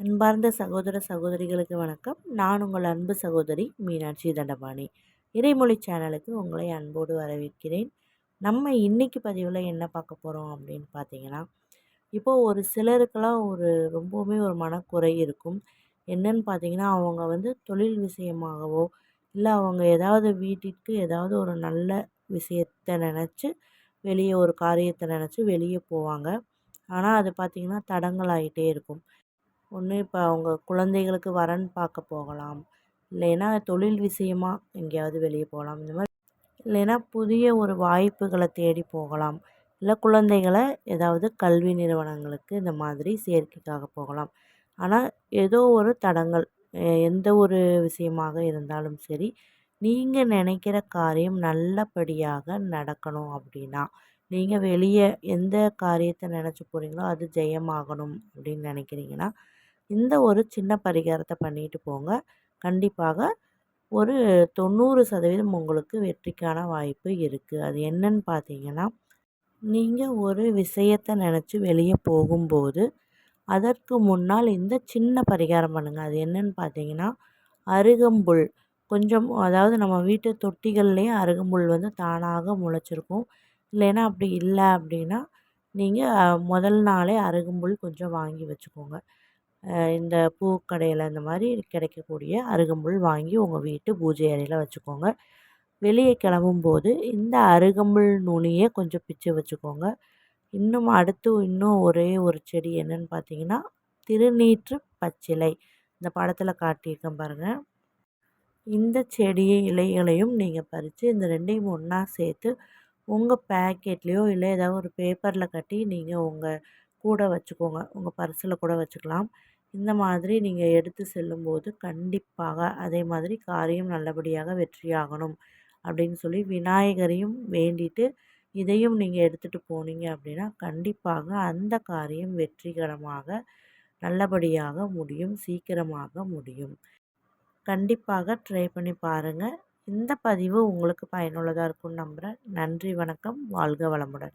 அன்பார்ந்த சகோதர சகோதரிகளுக்கு வணக்கம். நான் உங்கள் அன்பு சகோதரி மீனாட்சி தண்டபாணி. இறைமொழி சேனலுக்கு உங்களை அன்போடு வரவேற்கிறேன். நம்ம இன்றைக்கி பதிவில் என்ன பார்க்க போகிறோம் அப்படின்னு பார்த்தீங்கன்னா இப்போது ஒரு சிலருக்கெல்லாம் ஒரு ரொம்பவுமே ஒரு மனக்குறை இருக்கும். என்னன்னு பார்த்தீங்கன்னா அவங்க வந்து தொழில் விஷயமாகவோ இல்லை அவங்க ஏதாவது வீட்டிற்கு ஏதாவது ஒரு நல்ல விஷயத்தை நினச்சி வெளியே ஒரு காரியத்தை நினச்சி வெளியே போவாங்க. ஆனால் அது பார்த்திங்கன்னா தடங்கள் ஆகிட்டே இருக்கும். ஒன்று இப்போ அவங்க குழந்தைகளுக்கு வரன் பார்க்க போகலாம். இல்லைன்னா தொழில் விஷயமா எங்கேயாவது வெளியே போகலாம். இந்த மாதிரி இல்லைன்னா புதிய ஒரு வாய்ப்புகளை தேடி போகலாம். இல்லை குழந்தைகளை ஏதாவது கல்வி நிறுவனங்களுக்கு இந்த மாதிரி சேர்க்கைக்காக போகலாம். ஆனால் ஏதோ ஒரு தடங்கள் எந்த ஒரு விஷயமாக இருந்தாலும் சரி நீங்கள் நினைக்கிற காரியம் நல்லபடியாக நடக்கணும் அப்படின்னா நீங்கள் வெளியே எந்த காரியத்தை நினச்சி போகிறீங்களோ அது ஜெயமாகணும் அப்படின்னு நினைக்கிறீங்கன்னா இந்த ஒரு சின்ன பரிகாரத்தை பண்ணிட்டு போங்க. கண்டிப்பாக ஒரு தொண்ணூறு சதவீதம் உங்களுக்கு வெற்றிக்கான வாய்ப்பு இருக்குது அது என்னன்னு பார்த்தீங்கன்னா நீங்கள் ஒரு விஷயத்தை நினச்சி வெளியே போகும்போது அதற்கு முன்னால் இந்த சின்ன பரிகாரம் பண்ணுங்கள் அது என்னன்னு பார்த்தீங்கன்னா அருகம்புல். கொஞ்சம் அதாவது நம்ம வீட்டு தொட்டிகள்லேயே அருகம்புல் வந்து தானாக முளைச்சிருக்கும். இல்லைன்னா அப்படி இல்லை அப்படின்னா நீங்கள் முதல் நாளே அருகம்புல் கொஞ்சம் வாங்கி வச்சுக்கோங்க. இந்த பூக்கடையில் இந்த மாதிரி கிடைக்கக்கூடிய அருகம்புல் வாங்கி உங்கள் வீட்டு பூஜை அறையில் வச்சுக்கோங்க. வெளியே கிளம்பும்போது இந்த அருகம்புல் நுனியை கொஞ்சம் பிச்சு வச்சுக்கோங்க. இன்னும் அடுத்து இன்னும் ஒரே ஒரு செடி என்னென்னு பார்த்தீங்கன்னா திருநீற்று பச்சிலை. இந்த படத்தில் காட்டியிருக்கேன் பாருங்கள் இந்த செடியை இலைகளையும் நீங்கள் பறித்து இந்த ரெண்டையும் ஒன்றா சேர்த்து உங்கள் பேக்கெட்லேயோ இல்லை ஏதாவது ஒரு பேப்பரில் கட்டி நீங்கள் உங்கள் கூட வச்சுக்கோங்க. உங்கள் பர்ஸில் கூட வச்சுக்கலாம். இந்த மாதிரி நீங்கள் எடுத்து செல்லும்போது கண்டிப்பாக அதே மாதிரி காரியம் நல்லபடியாக வெற்றியாகணும் அப்படின்னு சொல்லி விநாயகரையும் வேண்டிட்டு இதையும் நீங்கள் எடுத்துகிட்டு போனீங்க அப்படின்னா கண்டிப்பாக அந்த காரியம் வெற்றிகரமாக நல்லபடியாக முடியும் சீக்கிரமாக முடியும். கண்டிப்பாக ட்ரை பண்ணி பாருங்கள் இந்த பதிவு உங்களுக்கு பயனுள்ளதாக இருக்கும்னு நம்புகிறேன் நன்றி வணக்கம். வாழ்க வளமுடன்.